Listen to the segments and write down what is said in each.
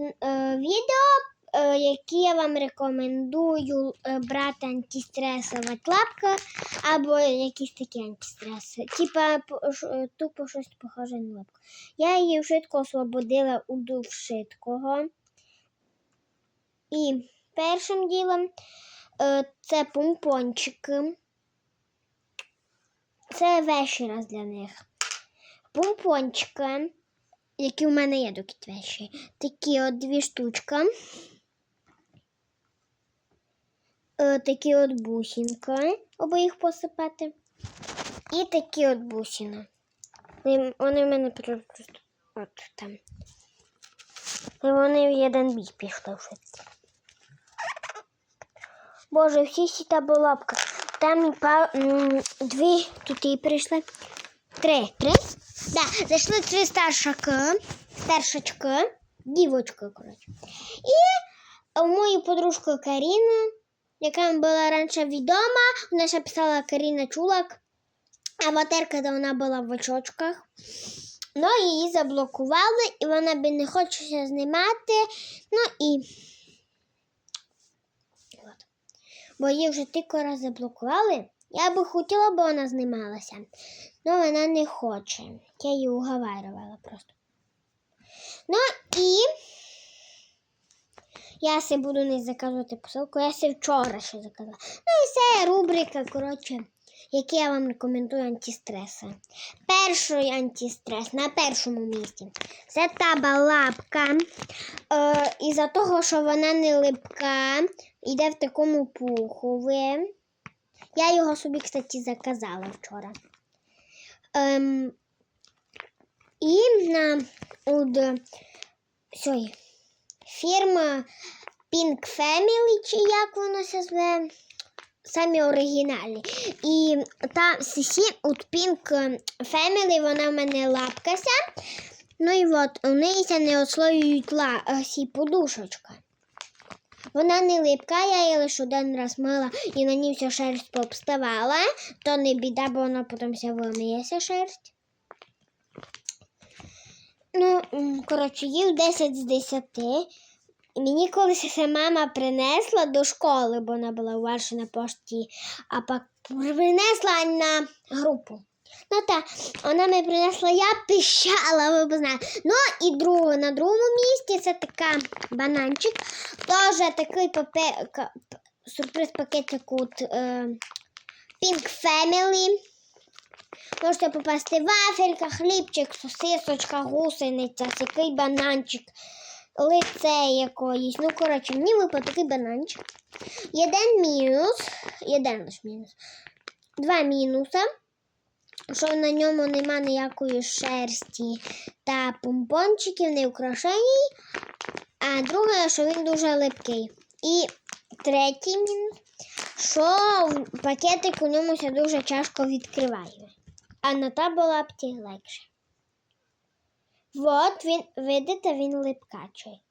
е, відео, е, які я вам рекомендую е, брати антистресова тлапка або якісь такі антистреси. Типа тупо щось похоже на лапку. Я її швидко освободила у дув швидкого. І першим ділом це помпончики. Це вещі раз для них. Помпончики, які в мене є до вещі. Такі от дві штучки. Е, такі от бусинки, обоїх посипати. І такі от бусини. Вони в мене просто от там. І вони в один бій пішли. Боже, всі сі та лапка. Там і дві тут і прийшли. Три. Три? Да, зайшли три старшаки. Старшачки. Дівочки, коротше. І у мою подружку Каріну, яка була раніше відома, вона ще писала Каріна Чулак. Аватарка, де вона була в очочках. Ну, її заблокували, і вона би не хоче знімати. Ну і. От. Бо її вже тільки раз заблокували. Я би хотіла, б вона знімалася. але вона не хоче. Я її уговарювала просто. Ну і я се буду не заказувати посилку. Я се вчора ще заказала. Ну і це рубрика, коротше, які я вам рекомендую антистреси. Перший антистрес на першому місці. Це таба лапка. Е, із-за того, що вона не липка, йде в такому пухові. Я його собі, кстати, заказала вчора. Ем, і на от, сьой, фірма Pink Family, чи як воно се зве, самі оригінальні. І та сісі от Pink Family, вона в мене лапкася. Ну і от, у неї не ослоюють ла, е, сі подушечка. Вона не липка, я її лише один раз мила і на ній вся шерсть повставала, то не біда, бо вона потім вся вимиється шерсть. Ну, коротше, їв 10 з 10. Мені колись мама принесла до школи, бо вона була у на пошті, а принесла на групу. Ну так, вона мені принесла, я пищала, ви б знали. Ну і друге, на другому місці це така бананчик. Теж такий папе... сюрприз пакетик от е, Pink Family. Можете попасти вафелька, хлібчик, сосисочка, гусениця, такий бананчик, лице якоїсь. Ну, коротше, мені випав такий бананчик. Єдин мінус, єдин лиш мінус. Два мінуса. Що на ньому нема ніякої шерсті та помпончиків, не украшень. А друге, що він дуже липкий. І третій що пакетик у ньому дуже тяжко відкриває. А на таболапті легше. От він, видите, він липкачий.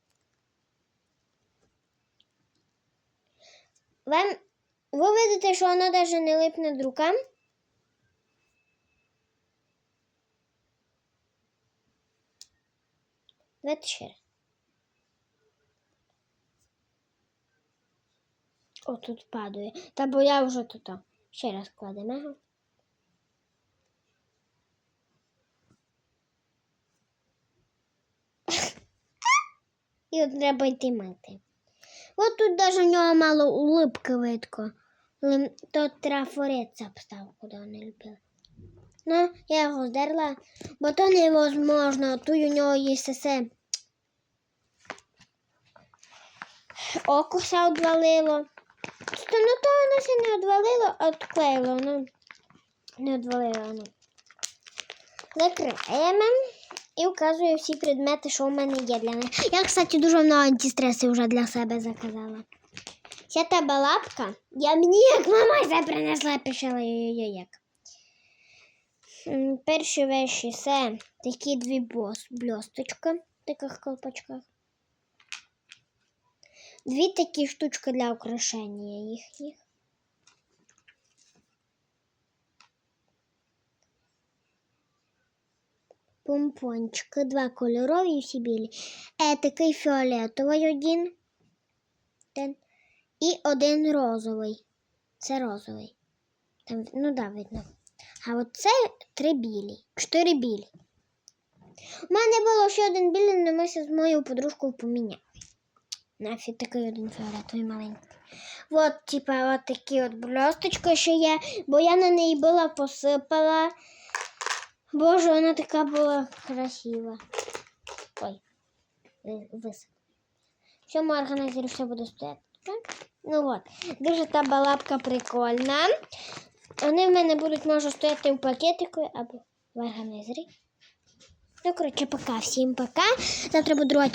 Вам, ви видите, що воно навіть не липне рукам? Ще. О, тут падає. Та бо я вже тут. Ще раз кладемо. І от треба йти мити. От тут даже в нього мало улипки видко. То трафорець обстав, куди вони любили. Ну, я його здерла, бо то невозможно. Тут у нього є все. Око ся обвалило. Та ну то воно ся не одвалило, а відклеїло. Воно не одвалило. Воно. Закриємо і вказую всі предмети, що у мене є для них. Я, кстати, дуже много антистресів вже для себе заказала. Ця тебе лапка, я мені як мама це принесла, пішла її як. Перші вещі це такі дві блісточки в таких колпачках. Дві такі штучки для украшення їхніх. помпончики, два кольорові і всі білі. Е, такий фіолетовий один. І один розовий. Це розовий. Там, ну да, видно. А от це три білі. Чотири білі. У мене було ще один білий, але ми з моєю подружкою поміняли. Нафіг такий один фіолетовий маленький. От, типа, от такі от блісточки ще є, бо я на неї була посипала. Боже, вона така була красива. Ой, ви- висипала. В цьому органайзері все буде стояти. Так? Ну от, дуже та балапка прикольна. Вони в мене будуть, може, стояти в пакетику або в органайзері. Ну, коротше, пока. Всім пока. Завтра буде друга.